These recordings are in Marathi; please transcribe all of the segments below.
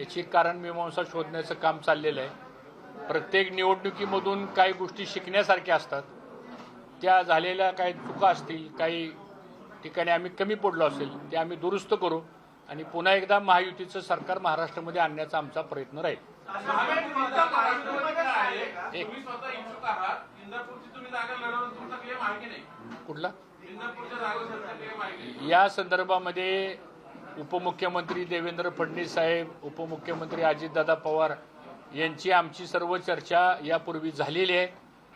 याची कारण मीमांसा शोधण्याचं काम चाललेलं आहे. प्रत्येक निवडणुकीमधून काही गोष्टी शिकण्यासारख्या असतात. त्या झालेल्या काही चुका असतील काही ठिकाणी आम्ही कमी पडलो असेल ते आम्ही दुरुस्त करू आणि पुन्हा एकदा महायुतीचं सरकार महाराष्ट्रामध्ये आणण्याचा आमचा प्रयत्न राहील. कुठला? या संदर्भामध्ये उपमुख्यमंत्री देवेंद्र फडणवीस साहेब उपमुख्यमंत्री अजितदादा पवार यांची आमची सर्व चर्चा यापूर्वी झालेली आहे.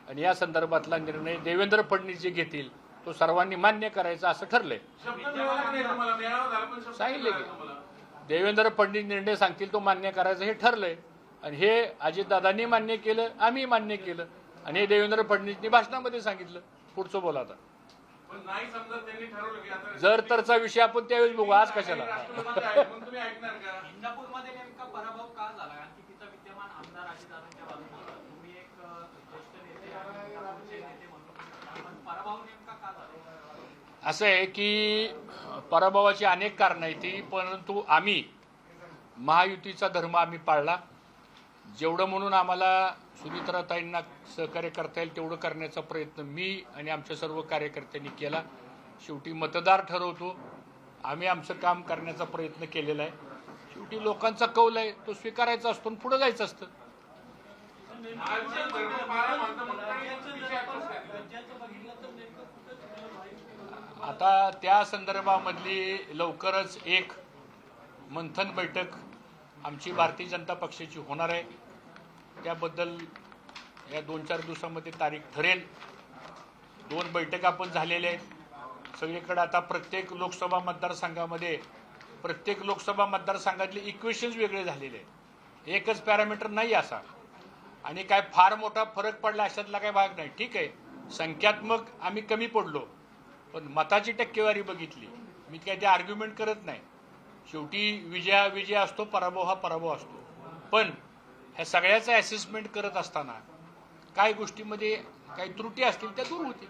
आणि या संदर्भातला निर्णय देवेंद्र फडणवीस जे घेतील तो सर्वांनी मान्य करायचा असं ठरलंय. सांगितले सांगितलं की. देवेंद्र फडणवीस निर्णय सांगतील तो मान्य करायचं हे ठरलंय. आणि हे अजितदादांनी मान्य केलं आम्ही मान्य केलं. आणि हे देवेंद्र फडणवीसनी भाषणामध्ये सांगितलं. पुढचं बोला आता. जर तरचा विषय आपण त्यावेळेस बघू आज कशाला? राष्ट्रपती आहे, मग तुम्ही ऐकणार का? इंदापूरमध्ये नेमका पराभव का झाला? कारण की तिचा विद्यमान आमदार अजितदादांच्या बाजूने होता. तुम्ही एक अ, ज्येष्ठ नेते आणि इंदापूरचे नेते म्हणून पण पराभव नेमका का झाला? असं आहे की पराभवाची अनेक कारणं आहेत ती परंतु आम्ही महायुतीचा धर्म आम्ही पाळला. जेवढं म्हणून आम्हाला सुमित्राताईंना सहकार्य करता येईल तेवढं करण्याचा प्रयत्न मी आणि आमच्या सर्व कार्यकर्त्यांनी केला. शेवटी मतदार ठरवतो. आम्ही आमचं काम करण्याचा प्रयत्न केलेला आहे. शेवटी लोकांचा कौल आहे तो स्वीकारायचा असतो आणि पुढे जायचं असतं. आता त्या संदर्भामधली लवकरच एक मंथन बैठक आमची भारतीय जनता पक्षाची होणार आहे. त्याबद्दल या दोन चार दिवसामध्ये तारीख ठरेल. दोन बैठका पण झालेल्या आहेत. सगळीकडे आता प्रत्येक लोकसभा मतदारसंघामध्ये प्रत्येक लोकसभा मतदारसंघातले इक्वेशन्स वेगळे झालेले आहेत. एकच पॅरामीटर नाही असा. आणि काय फार मोठा फरक पडला अशातला काही भाग नाही. ठीक आहे. संख्यात्मक आम्ही कमी पडलो. पण मताची टक्केवारी बघितली. मी काय ते आर्ग्युमेंट करत नाही. शेवटी विजया विजय असतो पराभव हा पराभव असतो. पण ह्या सगळ्याचं ॲसेसमेंट करत असताना काय गोष्टीमध्ये काही त्रुटी असतील त्या दूर होतील.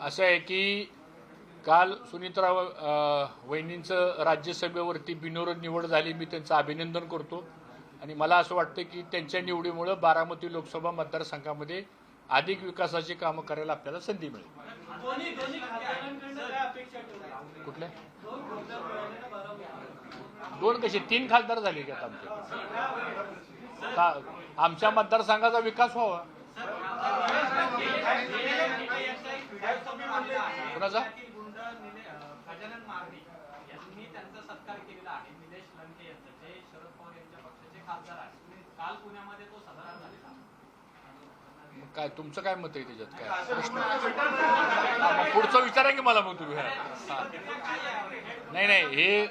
असं आहे की काल सुनीत्रा वहिनींचं राज्यसभेवरती बिनोर निवड झाली मी त्यांचं अभिनंदन करतो. आणि मला असं वाटतं की त्यांच्या निवडीमुळं बारामती लोकसभा मतदारसंघामध्ये अधिक विकासाची कामं करायला आपल्याला संधी मिळेल कुठल्या दोन कसे तीन खासदार झाले की आता आमचे का- आमच्या मतदारसंघाचा विकास व्हावा कुणाचा? गुंड निले- अं, गजानन मारडी यांनी त्यांचा सत्कार केलेला आहे निलेश लंके यांचा जे शरद पवार यांच्या पक्षाचे खासदार आहेत काल पुण्यामध्ये तो साजरा झालेला मग काय तुमचं काय मत आहे त्याच्यात काय? प्रश्न मग पुढचं विचारा की मला मग तुम्ही? नाही नाही हे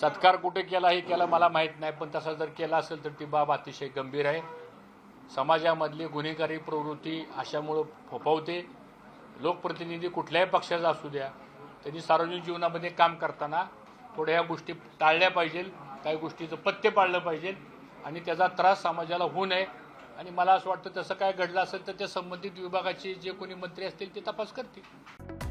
सत्कार कुठे केला हे केला मला माहीत नाही पण तसा जर केला असेल तर ती बाब अतिशय गंभीर आहे. समाजामधली गुन्हेगारी प्रवृत्ती अशामुळं फोफावते. लोकप्रतिनिधी कुठल्याही पक्षाचा असू द्या त्यांनी सार्वजनिक जीवनामध्ये काम करताना थोड्या ह्या गोष्टी टाळल्या पाहिजेल काही गोष्टीचं पथ्य पाळलं पाहिजे आणि त्याचा त्रास समाजाला होऊ नये. आणि मला असं वाटतं तसं काय घडलं असेल तर त्या संबंधित विभागाचे जे कोणी मंत्री असतील ते तपास करतील.